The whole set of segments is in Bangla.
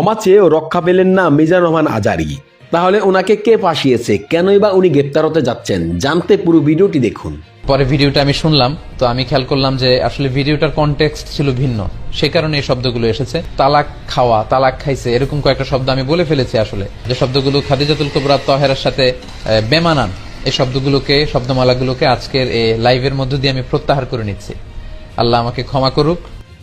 ক্ষমা চেয়েও রক্ষা পেলেন না মিজান রহমান আজারি। তাহলে ওনাকে কে ফাঁসিয়েছে? কেনই বা উনি গ্রেপ্তার হতে যাচ্ছেন? জানতে পুরো ভিডিওটি দেখুন। পরে ভিডিওটা আমি শুনলাম তো আমি খেয়াল করলাম যে আসলে ভিডিওটার কনটেক্সট ছিল ভিন্ন। সে কারণে এই শব্দগুলো এসেছে। তালাক খাওয়া তালাক খাইছে এরকম কয়েকটা শব্দ আমি বলে ফেলেছি আসলে। যে শব্দগুলো খাদিজাতুল কুবরা তহেরার সাথে বেমানান এই শব্দগুলোকে শব্দমালাগুলোকে আজকের এই লাইভের মধ্য দিয়ে আমি প্রত্যাহার করে নিচ্ছি। আল্লাহ আমাকে ক্ষমা করুক।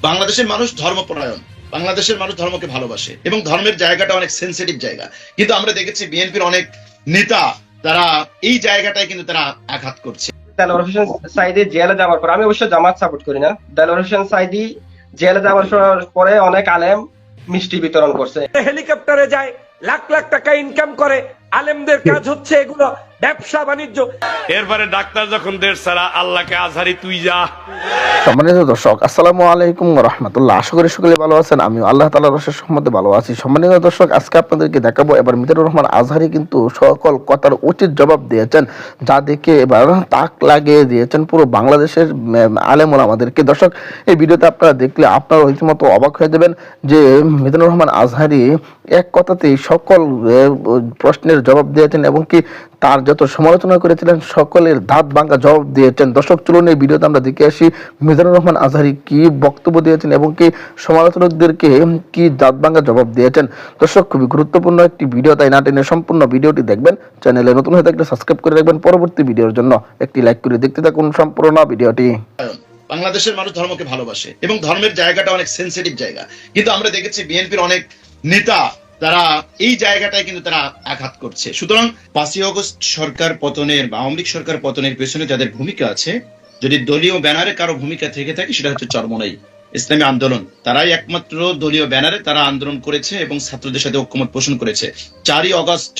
বাংলাদেশের মানুষ ধর্মপরায়ণ। বাংলাদেশের মানুষ ধর্মকে ভালোবাসে এবং ধর্মের জায়গাটা অনেক সেন্সিটিভ জায়গা। কিন্তু আমরা দেখেছি বিএনপির অনেক নেতা তারা এই জায়গাটায় কিন্তু তারা আঘাত করছে। দেলোয়ার হোসেন সাইদি জেলে যাওয়ার পর আমি অবশ্য জামাত সাপোর্ট করি না। দেলোয়ার হোসেন সাইদি জেলে যাওয়ার পরে অনেক আলেম মিষ্টি বিতরণ করছে। হেলিকপ্টারে যায় লাখ লাখ টাকা ইনকাম করে আলেমদের কাজ হচ্ছে এগুলো ব্যবসা বাণিজ্য। এরপরে ডাক্তার যখন দেড় সারা আল্লাহকে আজহারি তুই যা। সম্মানিত দর্শক আসসালামু আলাইকুম রহমতুল্লাহ। আশা করি সকলে ভালো আছেন। আমি আল্লাহ তালা রসের সম্মতে ভালো আছি। সম্মানিত দর্শক আজকে আপনাদেরকে দেখাবো এবার মিজানুর রহমান আজহারি কিন্তু সকল কথার উচিত জবাব দিয়েছেন যা দেখে এবার তাক লাগিয়ে দিয়েছেন পুরো বাংলাদেশের আলেমুল আমাদেরকে। দর্শক এই ভিডিওতে আপনারা দেখলে আপনারা রীতিমতো অবাক হয়ে যাবেন যে মিজানুর রহমান আজহারি এক কথাতেই সকল আহ, প্রশ্নের জবাব দিয়েছেন এবং কি তার যত সমালোচনা করেছিলেন, সকলের দাঁত ভাঙ্গা জবাব দিয়েছেন। দর্শক, চলুন এই ভিডিওতে আমরা দেখে আসি মিজানুর রহমান আজহারি কি বক্তব্য দিয়েছেন এবং কি সমালোচকদেরকে কি দাঁত ভাঙ্গা জবাব দিয়েছেন। দর্শক, খুবই গুরুত্বপূর্ণ একটি ভিডিও, তাই না টেনে সম্পূর্ণ ভিডিওটি দেখবেন। চ্যানেলে নতুন হয়ে থাকলে সাবস্ক্রাইব করে রাখবেন। পরবর্তী ভিডিওর জন্য একটি লাইক করে দেখতে থাকুন সম্পূর্ণ ভিডিওটি। বাংলাদেশের মানুষ ধর্মকে ভালোবাসে এবং ধর্মের জায়গাটা অনেক সেন্সিটিভ জায়গা। কিন্তু আমরা দেখেছি বিএনপির অনেক নেতা তারা এই জায়গাটায় কিন্তু তারা আঘাত করছে। সুতরাং পাঁচই অগস্ট সরকার পতনের বা আওয়ামী সরকার পতনের পেছনে যাদের ভূমিকা আছে, যদি দলীয় ব্যানারে কারও ভূমিকা থেকে থাকে, সেটা হচ্ছে চরমনাই। ইসলামী আন্দোলন। তারাই একমাত্র দলীয় ব্যানারে তারা আন্দোলন করেছে এবং ছাত্রদের সাথে ঐক্যমত পোষণ করেছে। চারই অগস্ট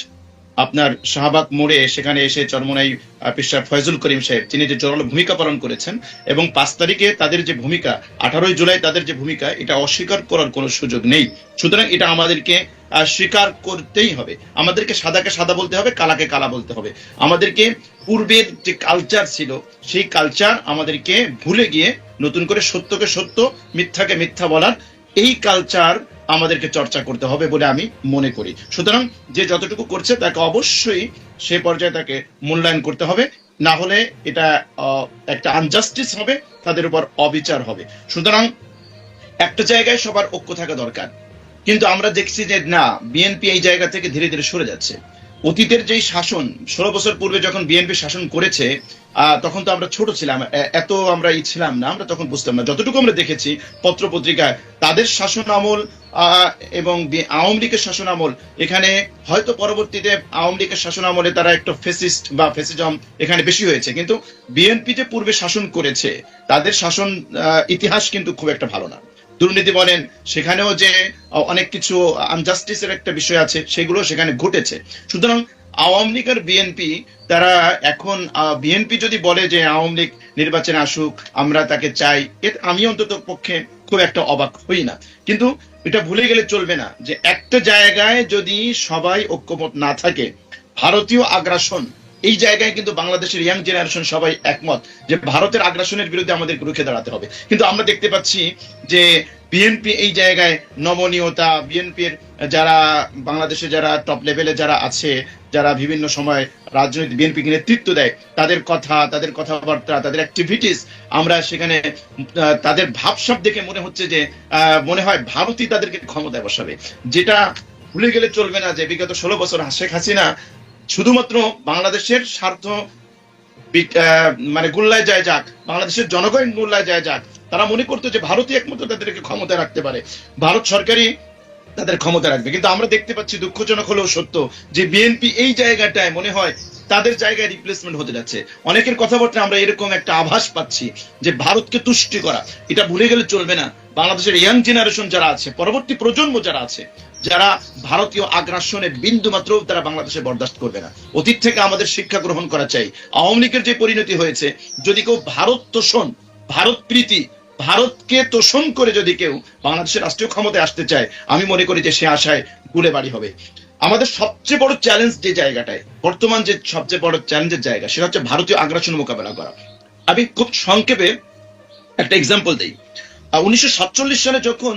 আপনার শাহবাগ মোড়ে সেখানে এসে চরমনাই পিসার ফয়জুল করিম সাহেব, তিনি যে জোরালো ভূমিকা পালন করেছেন এবং পাঁচ তারিখে তাদের যে ভূমিকা, আঠারোই জুলাই তাদের যে ভূমিকা, এটা অস্বীকার করার কোনো সুযোগ নেই। সুতরাং এটা আমাদেরকে স্বীকার করতেই হবে। আমাদেরকে সাদাকে সাদা বলতে হবে, কালাকে কালা বলতে হবে। আমাদেরকে পূর্বের যে কালচার ছিল, সেই কালচার আমাদেরকে ভুলে গিয়ে নতুন করে সত্যকে সত্য, মিথ্যাকে মিথ্যা বলার, এই কালচার আমাদেরকে চর্চা করতে হবে বলে আমি মনে করি। সুতরাং যে যতটুকু করছে তাকে অবশ্যই সে পর্যায়ে তাকে মূল্যায়ন করতে হবে। না হলে এটা একটা আনজাস্টিস হবে, তাদের উপর অবিচার হবে। সুতরাং একটা জায়গায় সবার ঐক্য থাকা দরকার। কিন্তু আমরা দেখছি যে না বিএনপি এই জায়গা থেকে ধীরে ধীরে সরে যাচ্ছে। অতীতের যেই শাসন, ষোলো বছর পূর্বে যখন বিএনপি শাসন করেছে তখন তো আমরা ছোট ছিলাম এত আমরা ই ছিলাম না, আমরা তখন বুঝতাম না। যতটুকু আমরা দেখেছি পত্র পত্রিকায় তাদের শাসন আমল এবং আওয়ামী লীগের শাসন আমল, এখানে হয়তো পরবর্তীতে আওয়ামী লীগের শাসন আমলে তারা একটা ফেসিস্ট বা ফেসিজম এখানে বেশি হয়েছে, কিন্তু বিএনপি যে পূর্বে শাসন করেছে, তাদের শাসন ইতিহাস কিন্তু খুব একটা ভালো না। দুর্নীতি বলেন, সেখানেও যে অনেক কিছু আনজাস্টিসের একটা বিষয় আছে, সেগুলো সেখানে ঘটেছে। সুতরাং আওয়ামী লীগ আর বিএনপি তারা এখন বিএনপি যদি বলে যে আওয়ামী লীগ নির্বাচনে আসুক, আমরা তাকে চাই আমি অন্তত পক্ষে খুব একটা অবাক হই না। কিন্তু এটা ভুলে গেলে চলবে না যে একটা জায়গায় যদি সবাই ঐক্যমত না থাকে, ভারতীয় আগ্রাসন এই জায়গায় কিন্তু বাংলাদেশের ইয়াং জেনারেশন সবাই একমত যে ভারতের আগ্রাসনের বিরুদ্ধে আমাদের রুখে দাঁড়াতে হবে। কিন্তু আমরা দেখতে পাচ্ছি যে বিএনপি এই জায়গায় নমনীয়তা বিএনপির যারা বাংলাদেশে যারা টপ লেভেলে যারা আছে, যারা বিভিন্ন সময় রাজনৈতিক বিএনপিকে নেতৃত্ব দেয়, তাদের কথা, তাদের কথাবার্তা, তাদের অ্যাক্টিভিটিস আমরা সেখানে তাদের ভাবসাব দেখে মনে হচ্ছে যে মনে হয় ভারতই তাদেরকে ক্ষমতায় বসাবে। যেটা ভুলে গেলে চলবে না যে বিগত ষোলো বছর শেখ হাসিনা শুধুমাত্র বাংলাদেশের স্বার্থ মানে গুল্লায় যায় যাক, বাংলাদেশের জনগণ গুল্লায় যায় যাক, তারা মনে করতো যে ভারতই একমাত্র তাদেরকে ক্ষমতা রাখতে পারে। ভারত সরকারই তাদের ক্ষমতা রাখবে। কিন্তু আমরা দেখতে পাচ্ছি দুঃখজনক হলেও সত্য যে বিএনপি এই জায়গাটায় মনে হয় তাদের জায়গায় রিপ্লেসমেন্ট হতে যাচ্ছে। অনেকের কথাবার্তা আমরা এরকম একটা আভাস পাচ্ছি যে ভারতকে তুষ্টি করা। এটা ভুলে গেলে চলবে না। বাংলাদেশের ইয়াং জেনারেশন যারা আছে, পরবর্তী প্রজন্ম যারা আছে, যারা ভারতীয় আগ্রাসনে বিন্দু মাত্র তারা বাংলাদেশে বরদাস্ত করবে না। অতীত থেকে আমাদের শিক্ষা গ্রহণ করা চাই। আওয়ামী লীগের যে পরিণতি হয়েছে, যদি কেউ ভারত তোষণ, ভারত প্রীতি, ভারতকে তোষণ করে যদি কেউ বাংলাদেশের রাষ্ট্রীয় ক্ষমতায় আসতে চায়, আমি মনে করি যে সে আশায় গুলে বাড়ি হবে। আমাদের সবচেয়ে বড় চ্যালেঞ্জ যে জায়গাটায়, বর্তমান যে সবচেয়ে বড় চ্যালেঞ্জের জায়গা, সেটা হচ্ছে ভারতীয় আগ্রাসন মোকাবেলা করা। আমি খুব সংক্ষেপে একটা এক্সাম্পল দিই। উনিশশো সাতচল্লিশ সালে যখন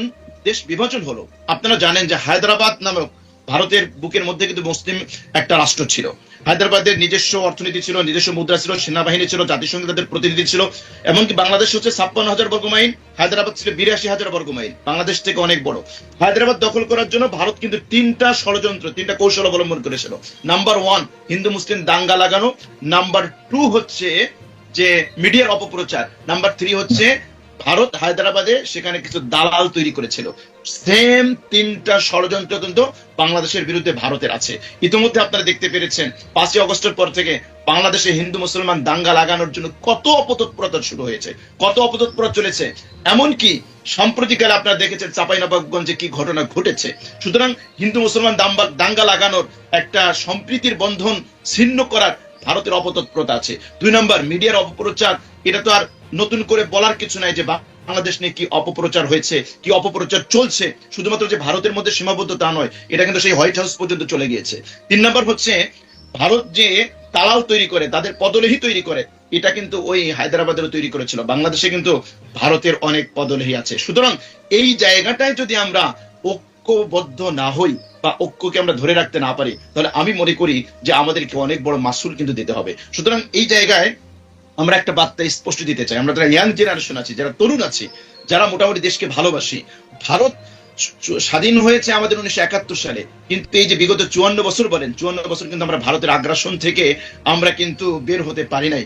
দেশ বিভাজন হলো, আপনারা জানেন যে হায়দ্রাবাদ নামক ভারতের বুকের মধ্যে কিন্তু মুসলিম একটা রাষ্ট্র ছিল। হায়দ্রাবাদের নিজস্ব অর্থনীতি ছিল, নিজস্ব মুদ্রা ছিল, সেনাবাহিনী ছিল, জাতিসংঘে তাদের প্রতিনিধি ছিল, এমনকি বাংলাদেশ হচ্ছে ছাপ্পান্ন হাজার বর্গ মাইল, হায়দ্রাবাদ ছিল বিরাশি হাজার বর্গ মাইল, বাংলাদেশ থেকে অনেক বড়। হায়দ্রাবাদ দখল করার জন্য ভারত কিন্তু তিনটা ষড়যন্ত্র, তিনটা কৌশল অবলম্বন করেছিল। নাম্বার ওয়ান হিন্দু মুসলিম দাঙ্গা লাগানো। নাম্বার টু হচ্ছে যে মিডিয়ার অপপ্রচার। নাম্বার থ্রি হচ্ছে ভারত হায়দ্রাবাদে সেখানে কিছু দালাল তৈরি করেছিল। সেম তিনটা ষড়যন্ত্র কিন্তু বাংলাদেশের বিরুদ্ধে ভারতের আছে। ইতিমধ্যে আপনারা দেখতে পেরেছেন, পাঁচই অগস্টের পর থেকে বাংলাদেশে হিন্দু মুসলমান দাঙ্গা লাগানোর জন্য কত অপতৎপরতা শুরু হয়েছে, কত অপতৎপরতা চলেছে। এমনকি সাম্প্রতিককালে আপনারা দেখেছেন চাঁপাইনবাবগঞ্জে কি ঘটনা ঘটেছে। সুতরাং হিন্দু মুসলমান দাঙ্গা লাগানোর একটা সম্প্রীতির বন্ধন ছিন্ন করার ভারতের অপতৎপরতা আছে। দুই নম্বর, মিডিয়ার অপপ্রচার, এটা তো আর নতুন করে বলার কিছু নাই যে বাংলাদেশ নিয়ে কি অপপ্রচার হয়েছে, কি অপপ্রচার চলছে, শুধুমাত্র যে ভারতের মধ্যে সীমাবদ্ধ তা নয়, এটা কিন্তু সেই হোয়াইট হাউস পর্যন্ত চলে গিয়েছে। তিন নম্বর হচ্ছে, ভারত যে তালাও তৈরি করে, তাদের পদলেহি তৈরি করে, এটা কিন্তু ওই হায়দ্রাবাদেরও তৈরি করেছিল। বাংলাদেশে কিন্তু ভারতের অনেক পদলেহি আছে। সুতরাং এই জায়গাটায় যদি আমরা ঐক্যবদ্ধ না হই বা ঐক্যকে আমরা ধরে রাখতে না পারি, তাহলে আমি মনে করি যে আমাদেরকে অনেক বড় মাসুল কিন্তু দিতে হবে। সুতরাং এই জায়গায় আমরা একটা বার্তা স্পষ্ট দিতে চাই। আমরা যারা ইয়াং জেনারেশন আছি, যারা তরুণ আছি, যারা মোটামুটি দেশকে ভালোবাসি, ভারত স্বাধীন হয়েছে আমাদের উনিশশো একাত্তর সালে। কিন্তু এই যে বিগত চুয়ান্ন বছর বলেন, চুয়ান্ন বছর কিন্তু আমরা ভারতের আগ্রাসন থেকে আমরা কিন্তু বের হতে পারি নাই।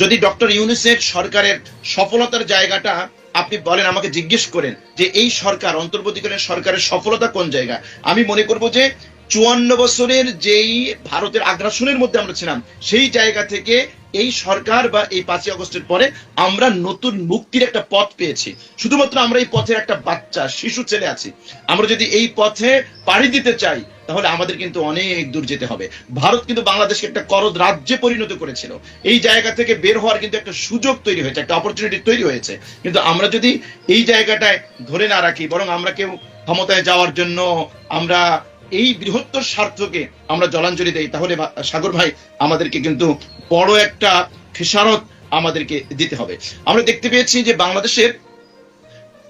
যদি ডক্টর ইউনিসেফ সরকারের সফলতার জায়গাটা আপনি বলেন, আমাকে জিজ্ঞেস করেন যে এই সরকার, অন্তর্বর্তীকালীন সরকারের সফলতা কোন জায়গা? আমি মনে করব যে চুয়ান্ন বছরের যেই ভারতের আগ্রাসনের মধ্যে আমরা ছিলাম, সেই জায়গা থেকে এই সরকার বা এই পাঁচই আগস্টের পরে আমরা নতুন মুক্তির একটা পথ পেয়েছি। শুধুমাত্র আমরা এই পথের একটা বাচ্চা, শিশু ছেলে আছি। আমরা যদি এই পথে পাড়ি দিতে চাই, তাহলে আমাদের কিন্তু অনেক দূর যেতে হবে। ভারত কিন্তু বাংলাদেশকে একটা করদ রাজ্যে পরিণত করেছিল। এই জায়গা থেকে বের হওয়ার কিন্তু একটা সুযোগ তৈরি হয়েছে, একটা অপরচুনিটি তৈরি হয়েছে। কিন্তু আমরা যদি এই জায়গাটায় ধরে না রাখি, বরং আমরা কেউ ক্ষমতায় যাওয়ার জন্য আমরা এই বৃহত্তর স্বার্থকে আমরা জলাঞ্জলি দেই, তাহলে সাগর ভাই, আমাদেরকে কিন্তু বড় একটা খেসারত আমাদেরকে দিতে হবে। আমরা দেখতে পেয়েছি যে বাংলাদেশের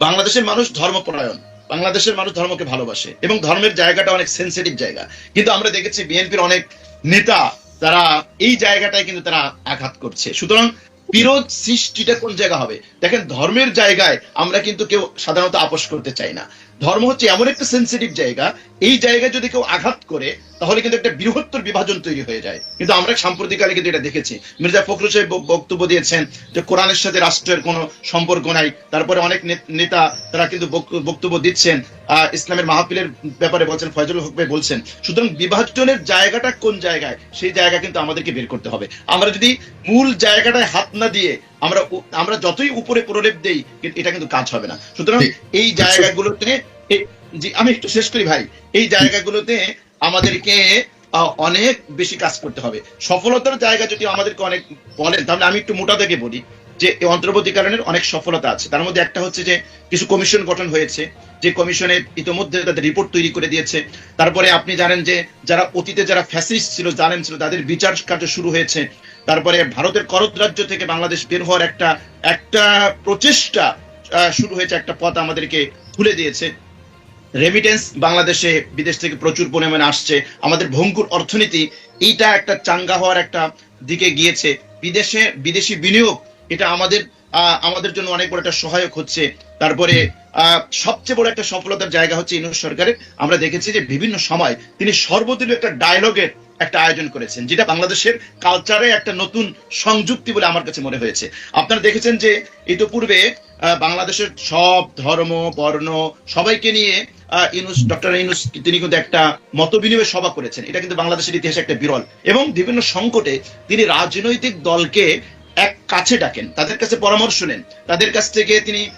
বাংলাদেশের মানুষ ধর্মপরায়ণ, বাংলাদেশের মানুষ ধর্মকে ভালোবাসে, এবং ধর্মের জায়গাটা অনেক সেন্সিটিভ জায়গা। কিন্তু আমরা দেখেছি বিএনপির অনেক নেতা, তারা এই জায়গাটায় কিন্তু তারা আঘাত করছে। সুতরাং বিরোধ সৃষ্টিটা কোন জায়গা হবে? দেখেন, ধর্মের জায়গায় আমরা কিন্তু কেউ সাধারণত আপোষ করতে চাই না। ধর্ম হচ্ছে এমন একটা সেন্সিটিভ জায়গা এই জায়গায় যদি কেউ আঘাত করে তাহলে কিন্তু একটা বৃহত্তর বিভাজন তৈরি হয়ে যায়। কিন্তু আমরা সাম্প্রতিককালে কিন্তু এটা দেখেছি। মির্জা ফখরুল সাহেব বক্তব্য দিয়েছেন যে কোরআনের সাথে রাষ্ট্রের কোনো সম্পর্ক নাই। তারপরে অনেক নেতা তারা কিন্তু বক্তব্য দিচ্ছেন। আহ, ইসলামের মাহফিলের ব্যাপারে বলছেন ফয়জুল হক ভাই বলছেন সুতরাং বিভাজনের জায়গাটা কোন জায়গায়? সেই জায়গা কিন্তু আমাদেরকে বের করতে হবে। আমরা যদি মূল জায়গাটায় হাত না দিয়ে আমরা আমরা যতই উপরে প্রলেপ দেই কিন্তু এটা কিন্তু কাজ হবে না। সুতরাং এই জায়গাগুলোতে এ- জি, আমি একটু শেষ করি ভাই। এই জায়গাগুলোতে আমাদেরকে অনেক বেশি কাজ করতে হবে। সফলতার জায়গা যদি আমাদেরকে অনেক বলেন, তাহলে আমি একটু মোটা থেকে বলি যে এই অন্তর্বর্তীকালীনের অনেক সফলতা আছে। তার মধ্যে একটা হচ্ছে যে, কিছু কমিশন গঠন হয়েছে। যে কমিশনে ইতিমধ্যে তাদের রিপোর্ট তৈরি করে দিয়েছে। তারপরে আপনি জানেন যে, যারা অতীতে যারা ফ্যাসিস্ট ছিল জালেম ছিল, তাদের বিচার কার্য শুরু হয়েছে। তারপরে ভারতের করদ রাজ্য থেকে বাংলাদেশ বের হওয়ার একটা একটা প্রচেষ্টা শুরু হয়েছে, একটা পথ আমাদেরকে খুলে দিয়েছে। রেমিটেন্স বাংলাদেশে, বিদেশ থেকে প্রচুর পরিমাণে আসছে। আমাদের ভঙ্কুর অর্থনীতি, এইটা একটা চাঙ্গা হওয়ার একটা দিকে গিয়েছে। বিদেশে, বিদেশি বিনিয়োগ, এটা আমাদের আমাদের জন্য অনেক বড় একটা সহায়ক হচ্ছে। তারপরে সবচেয়ে বড় একটা সফলতার জায়গা হচ্ছে ইউনুস সরকারের। আমরা দেখেছি যে বিভিন্ন সময় তিনি সর্বদিন একটা ডায়লগের একটা আয়োজন করেছেন যেটা বাংলাদেশের কালচারে একটা নতুন সংযুক্তি বলে আমার কাছে মনে হয়েছে। আপনারা দেখেছেন যে ইতোপূর্বে বাংলাদেশের সব ধর্ম বর্ণ সবাইকে নিয়ে আহ, ইউনুস ডক্টর ইউনুস তিনি কিন্তু একটা মত বিনিময় সভা করেছেন। এটা কিন্তু বাংলাদেশের ইতিহাসে একটা বিরল। এবং বিভিন্ন সংকটে তিনি রাজনৈতিক দলকে কাছে ডাকেন, তাদের কাছে পরামর্শ নেন, তাদের কাছ থেকে তিনি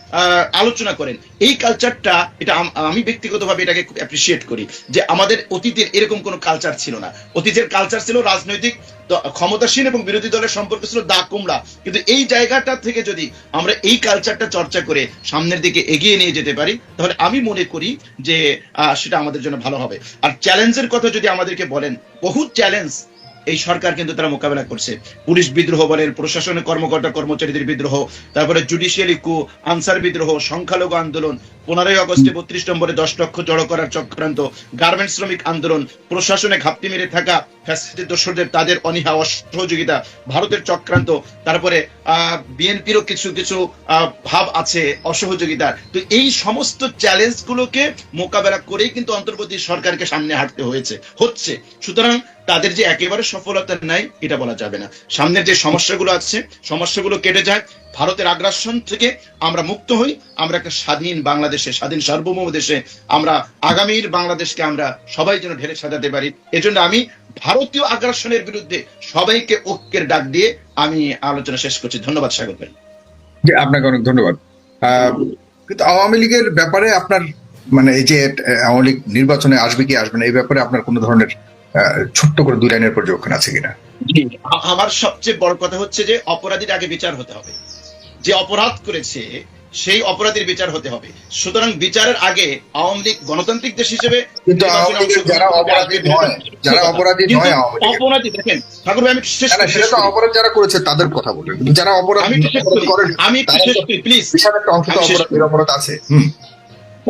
আলোচনা করেন। এই কালচারটা এটা আম- ব্যক্তিগতভাবে এটাকে খুব অ্যাপ্রিসিয়েট করি, যে আমাদের অতীতের এরকম কোনো কালচার ছিল না। অতীতের কালচার ছিল রাজনৈতিক ক্ষমতাসীন এবং বিরোধী দলের সম্পর্ক ছিল দা কুমড়া। কিন্তু এই জায়গাটা থেকে যদি আমরা এই কালচারটা চর্চা করে সামনের দিকে এগিয়ে নিয়ে যেতে পারি, তাহলে আমি মনে করি যে সেটা আমাদের জন্য ভালো হবে। আর চ্যালেঞ্জের কথা যদি আমাদেরকে বলেন, বহু চ্যালেঞ্জ এই সরকার কিন্তু তারা মোকাবেলা করছে। পুলিশ বিদ্রোহ বলেন প্রশাসনের কর্মকর্তা কর্মচারীদের বিদ্রোহ, তারপরে জুডিশিয়ালি কু আনসার বিদ্রোহ, সংখ্যালঘু আন্দোলন, পনেরোই আগস্টে বত্রিশ নম্বরে দশ লক্ষ জড়ো করার চক্রান্ত গার্মেন্ট শ্রমিক আন্দোলন, প্রশাসনে ঘাপটি মেরে থাকা ফ্যাসিলিটি দোসরদের তাদের অনীহা, অসহযোগিতা, ভারতের চক্রান্ত, তারপরে বিএনপিরও কিছু কিছু ভাব আছে অসহযোগিতা তো এই সমস্ত চ্যালেঞ্জ গুলোকে মোকাবেলা করেই কিন্তু অন্তর্বর্তী সরকারকে সামনে হাঁটতে হয়েছে, হচ্ছে। সুতরাং তাদের যে একেবারে সফলতা নাই, এটা বলা যাবে না। সামনের যে সমস্যাগুলো আছে, সমস্যাগুলো কেটে যায় ভারতের আগ্রাসন থেকে আমরা মুক্ত হই আমরা একটা স্বাধীন বাংলাদেশে স্বাধীন সার্বভৌম দেশে আমরা আগামীর বাংলাদেশকে আমরা সবাই যেন ঢেলে সাজাতে পারি। এজন্য আমি ভারতীয় আগ্রাসনের বিরুদ্ধে সবাইকে ঐক্যের ডাক দিয়ে আমি আলোচনা শেষ করছি। ধন্যবাদ স্বাগত। আপনাকে অনেক ধন্যবাদ। আহ, কিন্তু আওয়ামী লীগের ব্যাপারে আপনার মানে এই যে আওয়ামী লীগ নির্বাচনে আসবে কি আসবে না এই ব্যাপারে আপনার কোনো ধরনের ছোট্ট করে দুই লাইনের পর্যবেক্ষণ আছে কিনা? আমার সবচেয়ে বড় কথা হচ্ছে যে অপরাধীর আগে বিচার হতে হবে। যে অপরাধ করেছে সেই অপরাধীর বিচার হতে হবে। সুতরাং বিচারের আগে আওয়ামী লীগ গণতান্ত্রিক দেশ হিসেবে যারা অপরাধী নয়, যারা অপরাধী নয় অপরাধী দেখেন ঠাকুর ভাই আমি শেষ না, না, করি, সেটা তো অপরাধ যারা করেছে তাদের কথা বলবেন যারা অপরাধ আমি একটু শেষ করি। করেন আমি শেষ করি প্লিজ একটা অংশ তো আমি শেষ অপরাধ আছে।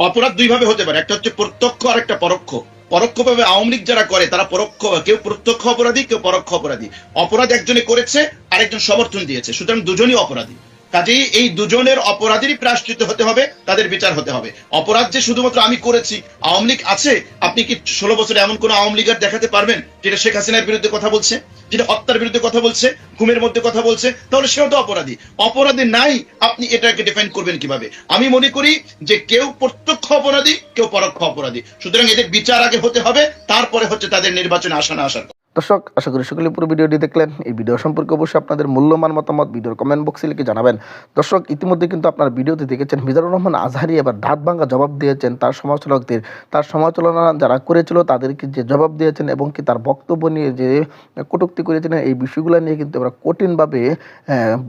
অপরাধ দুই ভাবে হতে পারে। একটা হচ্ছে প্রত্যক্ষ আর একটা পরোক্ষ। পরোক্ষভাবে আওয়ামী লীগ যারা করে তারা পরোক্ষ কেউ প্রত্যক্ষ অপরাধী কেউ পরোক্ষ অপরাধী। অপরাধ একজনে করেছে আরেকজন সমর্থন দিয়েছে। সুতরাং দুজনই অপরাধী। কাজেই এই দুজনের অপরাধেরই প্রায়শ্চিত হতে হবে, তাদের বিচার হতে হবে। অপরাধ যে শুধুমাত্র আমি করেছি, আওয়ামী লীগ আছে? আপনি কি ষোলো বছরে এমন কোন আওয়ামী লীগার দেখাতে পারবেন যেটা শেখ হাসিনার বিরুদ্ধে কথা বলছে, যেটা হত্যার বিরুদ্ধে কথা বলছে, ঘুমের মধ্যে কথা বলছে? তাহলে সেও তো অপরাধী। অপরাধী নাই, আপনি এটাকে ডিফাইন করবেন কীভাবে? আমি মনে করি যে কেউ প্রত্যক্ষ অপরাধী, কেউ পরোক্ষ অপরাধী। সুতরাং এদের বিচার আগে হতে হবে, তারপরে হচ্ছে তাদের নির্বাচনে আসা না আসার দর্শক, আশা করি সকলে পুরো ভিডিওটি দেখলেন। এই ভিডিও সম্পর্কে অবশ্যই আপনাদের মূল্যমান মতামত ভিডিওর কমেন্ট বক্সে লিখে জানাবেন। দর্শক, ইতিমধ্যে কিন্তু আপনার ভিডিওতে দেখেছেন, মিজানুর রহমান আজহারি এবার দাঁত ভাঙ্গা জবাব দিয়েছেন তার সমালোচকদের। তার সমালোচনা যারা করেছিল, তাদেরকে যে জবাব দিয়েছেন এবং কি তার বক্তব্য নিয়ে যে কটুক্তি করেছিলেন, এই বিষয়গুলো নিয়ে কিন্তু এবার কঠিনভাবে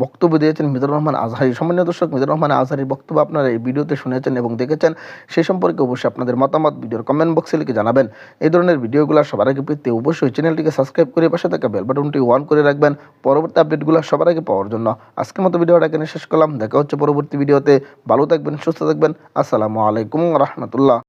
বক্তব্য দিয়েছেন মিজানুর রহমান আজহারি। সম্মানীয় দর্শক, মিজানুর রহমান আজহারির বক্তব্য আপনারা এই ভিডিওতে শুনেছেন এবং দেখেছেন। সে সম্পর্কে অবশ্যই আপনাদের মতামত ভিডিওর কমেন্ট বক্সে লিখে জানাবেন। এই ধরনের ভিডিওগুলো সবার আগে পেতে অবশ্যই চ্যানেলটিকে সাবস্ক্রাইব করে পাশে থাকা বেল বাটনটি অন করে রাখবেন। পরবর্তী আপডেটগুলো সবার আগে পাওয়ার জন্য আজকের মতো ভিডিওটা এখানে শেষ করলাম। দেখা হচ্ছে পরবর্তী ভিডিওতে। ভালো থাকবেন, সুস্থ থাকবেন। আসসালামু আলাইকুম রহমতুল্লাহ।